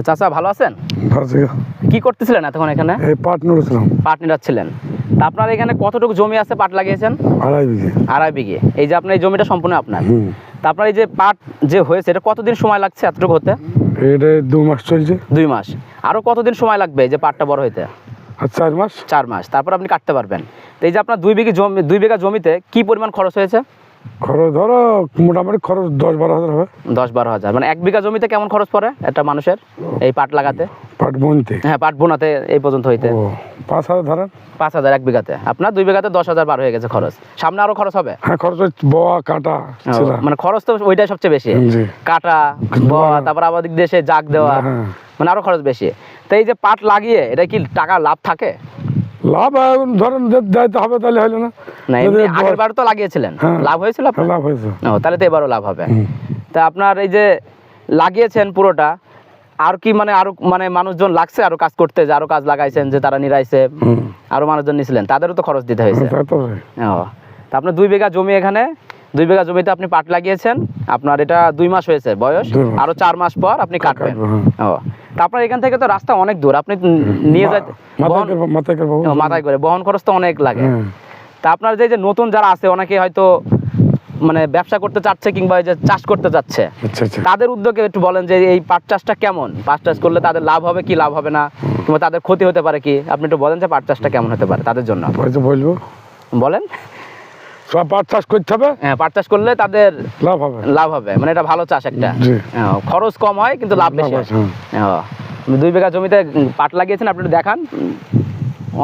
তো চাচা ভালো আছেন? কি করতেছিলেন এতক্ষণ এখানে? পাট নড়েছিলাম পাট নিরাচ্ছিলেন তা আপনার এখানে কতটুকু জমি আছে পাট লাগিয়েছেন? আড়াই বিঘে। আড়াই বিঘে। এই যে আপনার এই জমিটা সম্পূর্ণ আপনার। তা আপনার এই যে পাট যে হয়েছে এটা কতদিন সময় লাগছে এতটুকু হতে? এটা দু মাস চলছে। দুই মাস। আরও কতদিন সময় লাগবে যে পাটটা বড় হইতে? চার মাস। চার মাস। তারপর আপনি কাটতে পারবেন। তো এই যে আপনার দুই বিঘে জমি দুই বিঘা জমিতে কি পরিমাণ খরচ হয়েছে? খরচ ধরো মোটামুটি খরচ দশ বারো হাজার হবে। দশ বারো হাজার। মানে এক বিঘা জমিতে কেমন খরচ পড়ে একটা মানুষের এই পাট লাগাতে? পাট বুনতে। হ্যাঁ পাট বোনাতে এই পর্যন্ত হইতে। পাঁচ হাজার ধরেন। পাঁচ হাজার এক বিঘাতে। আপনার দুই বিঘাতে দশ হাজার বার হয়ে গেছে খরচ। সামনে আরও খরচ হবে? হ্যাঁ খরচ বোয়া কাটা মানে খরচ তো ওইটাই সবচেয়ে বেশি। কাটা বোয়া, তারপর আবার দেশে জাগ দেওয়া হ্যাঁ। মানে আরও খরচ বেশি। তো এই যে পাট লাগিয়ে এটা কি টাকা লাভ থাকে? লাভ ধরেন হবে তাহলে হইল না আগের বার তো লাগিয়েছিলেন হ্যাঁ। লাভ হয়েছিল আপনার? লাভ হয়েছে ও তাহলে তো এবারও লাভ হবে তা আপনার এই যে লাগিয়েছেন পুরোটা আর কি মানে আরও মানে মানুষজন লাগছে আরও কাজ করতে যে আরও কাজ লাগাইছেন যে তারা নিরাইছে আরও মানুষজন নিছিলেন তাদেরও তো খরচ দিতে হয়েছে হয়। ও তা আপনার দুই বিঘা জমি এখানে দুই বিঘা জমিতে আপনি পাট লাগিয়েছেন আপনার এটা দুই মাস হয়েছে বয়স আরও চার মাস পর আপনি কাটবেন হ্যাঁ। ও আপনার এখান থেকে তো রাস্তা অনেক দূর আপনি নিয়ে যেতে মাথায় করে বহন খরচ তো অনেক লাগে। হ্যাঁ। তা আপনার যে নতুন যারা আছে অনেকে হয়তো মানে ব্যবসা করতে চাচ্ছে কিংবা যে চাষ করতে চাচ্ছে আচ্ছা আচ্ছা। তাদের উদ্যোগে একটু বলেন যে এই পাট চাষটা কেমন? পাট চাষ করলে তাদের লাভ হবে কি লাভ হবে না? কিংবা তাদের ক্ষতি হতে পারে কি? আপনি একটু বলেন যে পাট চাষটা কেমন হতে পারে তাদের জন্য। বলব। বলেন। সব পাট চাষ করতে হবে? হ্যাঁ পাট চাষ করলে তাদের লাভ হবে। লাভ হবে। মানে এটা ভালো চাষ একটা। হ্যাঁ, খরচ কম হয় কিন্তু লাভ বেশি হয়। হ্যাঁ। দুই বিঘা জমিতে পাট লাগিয়েছেন আপনি দেখান।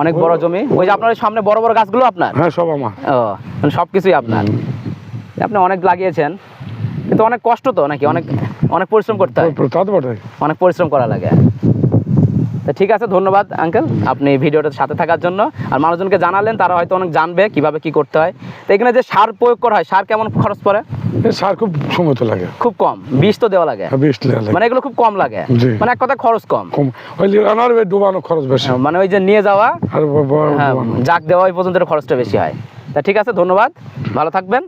অনেক বড় জমি। ওই যে আপনার সামনে বড় বড় গাছগুলো আপনার? হ্যাঁ সব আমার। ও মানে সব কিছুই আপনার আপনি অনেক লাগিয়েছেন। কিন্তু অনেক কষ্ট তো নাকি? অনেক অনেক পরিশ্রম করতে হয়। অনেক পরিশ্রম করা লাগে। তো ঠিক আছে ধন্যবাদ আঙ্কেল আপনি ভিডিওটার সাথে থাকার জন্য। আর মানুষজনকে জানালেন তারা হয়তো অনেক জানবে কীভাবে কি করতে হয়। তো এখানে যে সার প্রয়োগ করা হয় সার কেমন খরচ পড়ে? সার খুব সময় তো লাগে। খুব কম বিষ তো দেওয়া লাগে। আর মানে এগুলো খুব কম লাগে। মানে এক কথা খরচ কম। ওই ডুবানো খরচ বেশি। মানে ওই যে নিয়ে যাওয়া আর ব- হ্যাঁ। জাগ দেওয়া ওই পর্যন্ত খরচটা বেশি হয়। তা ঠিক আছে ধন্যবাদ। ভালো থাকবেন।